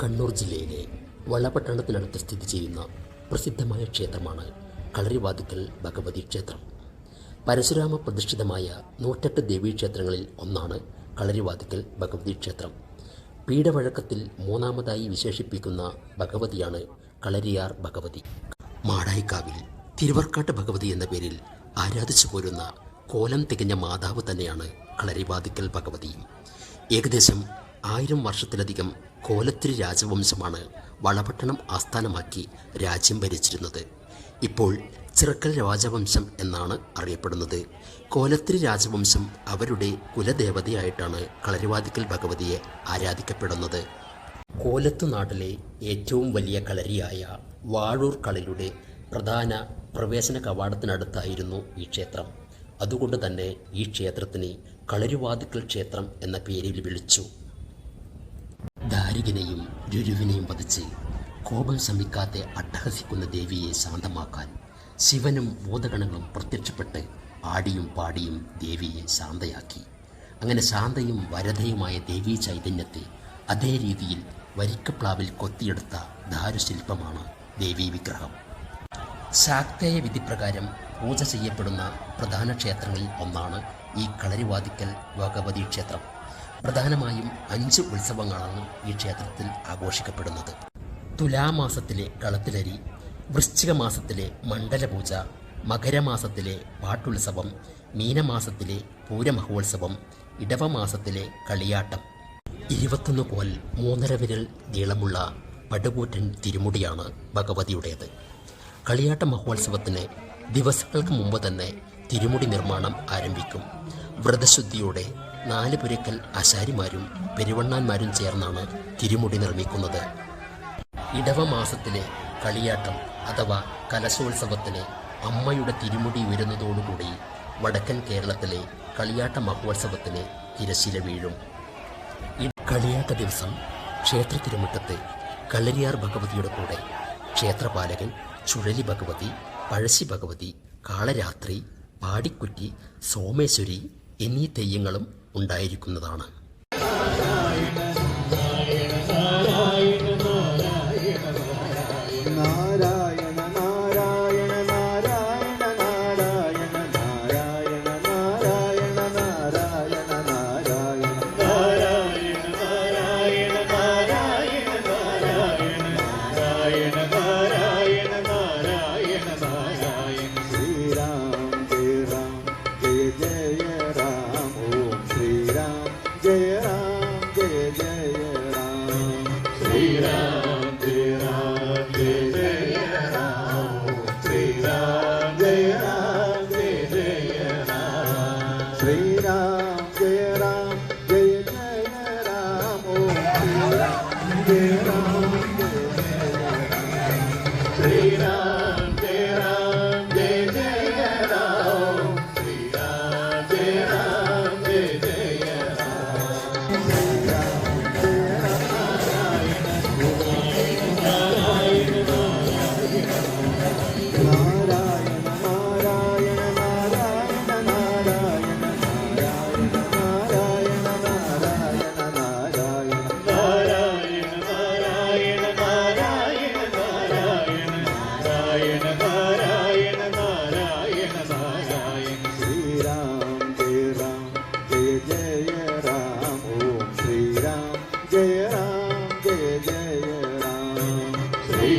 കണ്ണൂർ ജില്ലയിലെ വളപട്ടണത്തിനടുത്ത് സ്ഥിതി ചെയ്യുന്ന പ്രസിദ്ധമായ ക്ഷേത്രമാണ് കളരിവാതിക്കൽ ഭഗവതി ക്ഷേത്രം. പരശുരാമ പ്രതിഷ്ഠിതമായ നൂറ്റെട്ട് ദേവീക്ഷേത്രങ്ങളിൽ ഒന്നാണ് കളരിവാതിക്കൽ ഭഗവതി ക്ഷേത്രം. പീഠവഴക്കത്തിൽ മൂന്നാമതായി വിശേഷിപ്പിക്കുന്ന ഭഗവതിയാണ് കളരിയാർ ഭഗവതി. മാടായിക്കാവിൽ തിരുവർക്കാട്ട് ഭഗവതി എന്ന പേരിൽ ആരാധിച്ചു പോരുന്ന കോലം തികഞ്ഞ മാതാവ് തന്നെയാണ് കളരിവാതിക്കൽ ഭഗവതി. ഏകദേശം ആയിരം വർഷത്തിലധികം കോലത്തിരി രാജവംശമാണ് വളപട്ടണം ആസ്ഥാനമാക്കി രാജ്യം ഭരിച്ചിരുന്നത്. ഇപ്പോൾ ചിറക്കൽ രാജവംശം എന്നാണ് അറിയപ്പെടുന്നത്. കോലത്തിരി രാജവംശം അവരുടെ കുലദേവതയായിട്ടാണ് കളരിവാതിക്കൽ ഭഗവതിയെ ആരാധിക്കപ്പെടുന്നത്. കോലത്തു നാട്ടിലെ ഏറ്റവും വലിയ കളരിയായ വാഴൂർ കളരിയുടെ പ്രധാന പ്രവേശന കവാടത്തിനടുത്തായിരുന്നു ഈ ക്ഷേത്രം. അതുകൊണ്ട് തന്നെ ഈ ക്ഷേത്രത്തിന് കളരിവാതിക്കൽ ക്ഷേത്രം എന്ന പേരിൽ വിളിച്ചു. ദാരികനെയും രുരുവിനെയും വധിച്ച് കോപം ശമിക്കാതെ അട്ടഹസിക്കുന്ന ദേവിയെ ശാന്തമാക്കാൻ ശിവനും ഭൂതഗണങ്ങളും പ്രത്യക്ഷപ്പെട്ട് ആടിയും പാടിയും ദേവിയെ ശാന്തയാക്കി. അങ്ങനെ ശാന്തയും വരതയുമായ ദേവീ ചൈതന്യത്തെ അതേ രീതിയിൽ വരിക്കപ്ലാവിൽ കൊത്തിയെടുത്ത ദാരുശില്പമാണ് ദേവീ വിഗ്രഹം. ശാക്തേയ വിധിപ്രകാരം പൂജ ചെയ്യപ്പെടുന്ന പ്രധാന ക്ഷേത്രങ്ങളിൽ ഒന്നാണ് ഈ കളരിവാതിക്കൽ ഭഗവതി ക്ഷേത്രം പ്രധാനമായും അഞ്ച് ഉത്സവങ്ങളാണ് ഈ ക്ഷേത്രത്തിൽ ആഘോഷിക്കപ്പെടുന്നത്. തുലാമാസത്തിലെ കളത്തിലരി വൃശ്ചിക മാസത്തിലെ മണ്ഡലപൂജ മകരമാസത്തിലെ പാട്ടുത്സവം മീനമാസത്തിലെ പൂരമഹോത്സവം ഇടവമാസത്തിലെ കളിയാട്ടം. ഇരുപത്തൊന്ന് കോൽ മൂന്നര വിരൽ നീളമുള്ള പടുകൂറ്റൻ തിരുമുടിയാണ് ഭഗവതിയുടേത്. കളിയാട്ട മഹോത്സവത്തിന് ദിവസങ്ങൾക്ക് മുമ്പ് തന്നെ തിരുമുടി നിർമ്മാണം ആരംഭിക്കും. വ്രതശുദ്ധിയോടെ നാല് പുരക്കൽ ആശാരിമാരും പെരുവണ്ണാന്മാരും ചേർന്നാണ് തിരുമുടി നിർമ്മിക്കുന്നത്. ഇടവ മാസത്തിലെ കളിയാട്ടം അഥവാ കലശോത്സവത്തിന് അമ്മയുടെ തിരുമുടി ഉയരുന്നതോടുകൂടി വടക്കൻ കേരളത്തിലെ കളിയാട്ട മഹോത്സവത്തിന് തിരശില വീഴും. ഈ കളിയാട്ട ദിവസം ക്ഷേത്ര തിരുമുറ്റത്ത് കളരിയാർ ഭഗവതിയുടെ കൂടെ ക്ഷേത്രപാലകൻ ചുഴലി ഭഗവതി പഴശ്ശി ഭഗവതി കാളരാത്രി പാടിക്കുറ്റി സോമേശ്വരി എന്നീ തെയ്യങ്ങളും ഉണ്ടായിരിക്കുന്നതാണ്.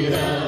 Mira.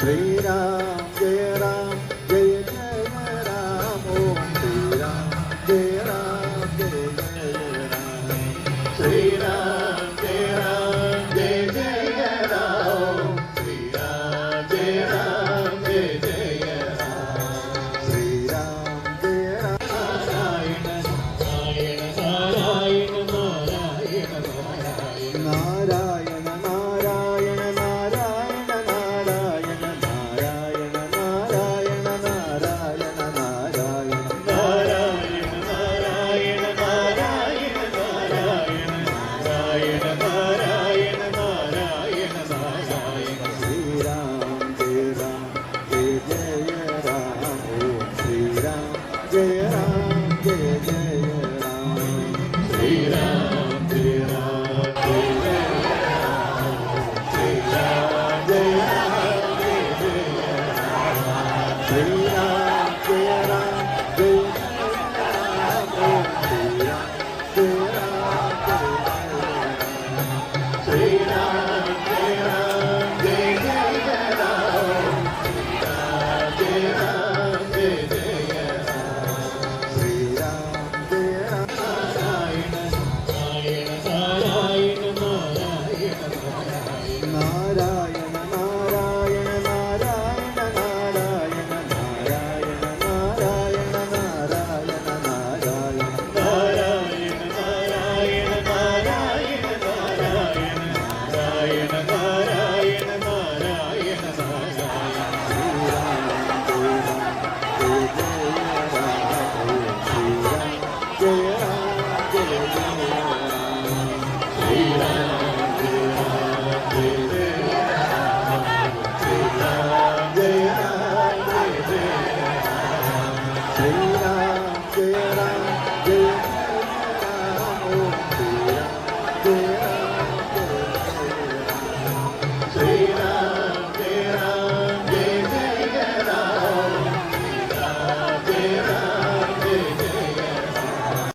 श्रीराम जय राम feira.